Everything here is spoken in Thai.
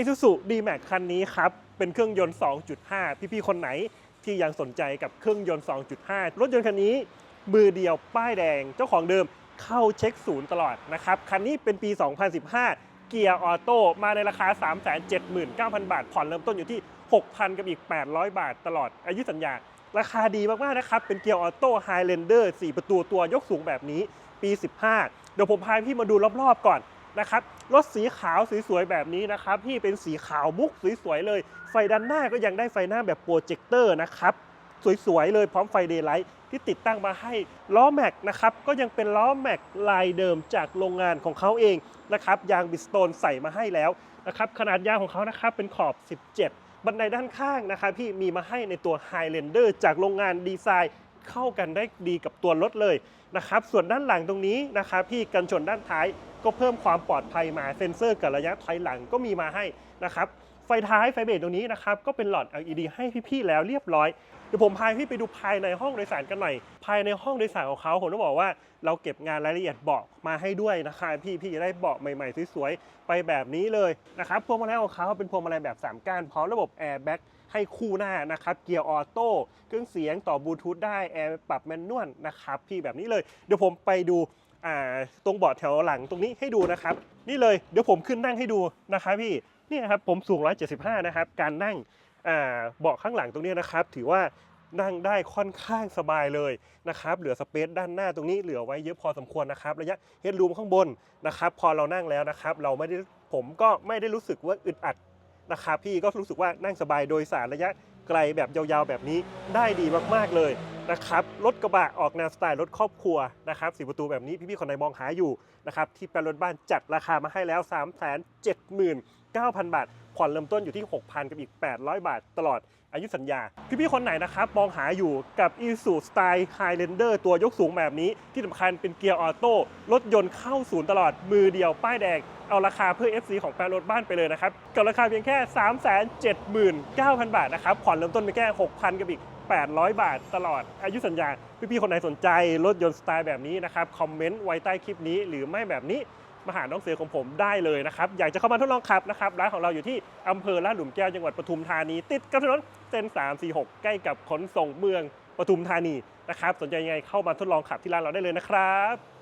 Isuzu D-Max คันนี้ครับ เป็นเครื่องยนต์ 2.5 พี่ๆ คนไหนที่ยังสนใจกับเครื่องยนต์ 2.5 รถยนต์คันนี้ มือเดียวป้ายแดง เจ้าของเดิมเข้าเช็คศูนย์ตลอดนะครับ คันนี้เป็นปี 2015 เกียร์ออโต้มาในราคา 379,000 บาท ผ่อนเริ่มต้นอยู่ที่ 6,000 กับอีก 800 บาทตลอดอายุสัญญา ราคาดีมากๆนะครับ เป็นเกียร์ออโต้ไฮแลนเดอร์4ประตูตัวยกสูงแบบนี้ปี 15 เดี๋ยวผมพาพี่มาดูรอบๆก่อน นะครับรถสีขาวสวยๆแบบนี้นะครับพี่เป็นสีขาวมุกสวยๆเลย ไฟด้านหน้าก็ยังได้ไฟหน้าแบบโปรเจคเตอร์นะครับสวยๆเลยพร้อมไฟเดย์ไลท์ที่ติดตั้งมาให้ล้อแม็กนะครับก็ยังเป็นล้อแม็กลายเดิมจากโรงงานของเขาเองนะครับยางบิสโตนใส่มาให้แล้วนะครับขนาดยางของเขานะครับเป็นขอบ 17 บันไดด้านข้างนะครับพี่มีมาให้ในตัว Highlander จากโรงงานดีไซน์เข้ากันได้ดีกับตัวรถเลยนะครับส่วนด้านหลังตรงนี้นะครับพี่กันชนด้านท้าย ก็เพิ่มความปลอดภัยมาเซ็นเซอร์กับระยะถอยหลังก็มีมาให้นะครับไฟท้ายไฟเบรกตรงนี้นะครับก็เป็นหลอด LED ให้พี่ๆแล้วเรียบร้อยเดี๋ยวผมพาพี่ไปดูภายในห้องโดยสารกันหน่อย ภายในห้องโดยสารของเขาผมต้องบอกว่าเราเก็บงานรายละเอียดเบาะมาให้ด้วยนะครับพี่พี่จะได้เบาะใหม่ๆสวยๆไปแบบนี้เลยนะครับพวงมาลัยของเขาเป็นพวงมาลัยแบบ 3ก้านพร้อมระบบแอร์แบ็กให้คู่หน้านะครับเกียร์ออโต้เครื่องเสียงต่อบลูทูธได้แอร์ปรับแมนนวลนะครับพี่แบบนี้เลยเดี๋ยวผมไปดู ตรงเบาะแถวหลังตรงนี้ให้ดูนะครับ นี่เลยเดี๋ยวผมขึ้นนั่งให้ดูนะครับพี่นี่ครับผมสูง 175 นะครับ การนั่งเบาะข้างหลังตรงนี้นะครับ ถือว่านั่งได้ค่อนข้างสบายเลยนะครับ เหลือสเปซด้านหน้าตรงนี้เหลือไว้เยอะพอสมควรนะครับ ระยะเฮดรูมข้างบนนะครับ พอเรานั่งแล้วนะครับ เราไม่ได้ผมก็ไม่ได้รู้สึกว่าอึดอัดนะครับ พี่ก็รู้สึกว่านั่งสบายโดยสารระยะไกลแบบยาวๆแบบนี้ได้ดีมากๆเลย นะครับรถกระบะออกแนวสไตล์รถครอบครัวนะครับสีประตูแบบนี้พี่ๆคนไหนมองหาอยู่นะครับที่แปลรถบ้านจัดราคามาให้แล้ว 3 7 9 0 0 0 บาท ผ่อนเริ่มต้นอยู่ที่ 6,000 กับอีก 800 บาทตลอดอายุสัญญา พี่ๆคนไหนนะครับมองหาอยู่กับ i s u สไตล์ Highlander ตัวยกสูงแบบนี้ที่สำคัญเป็นเกียร์ออโต้รถยนต์เข้าศูนย์ตลอดมือเดียวป้ายแดงเอาราคาเพื่อ FC ของแปลรถบ้านไปเลยนะครับกับราคาเพียงแค่ 379,000 บาทนะครับผ่อนเริ่มต้นเพียงแค่6,000 กับอีก 800 บาทตลอดอายุสัญญา พี่ๆ คนไหนสนใจรถยนต์สไตล์แบบนี้นะครับ คอมเมนต์ไว้ใต้คลิปนี้ หรือไม่แบบนี้มาหาน้องเสือของผมได้เลยนะครับ อยากจะเข้ามาทดลองขับนะครับร้านของเราอยู่ที่อำเภอลาดหลุมแก้วจังหวัดปทุมธานี ติดกับถนนเส้น 346 ใกล้กับขนส่งเมืองปทุมธานีนะครับสนใจยังไงเข้ามาทดลองขับที่ร้านเราได้เลยนะครับ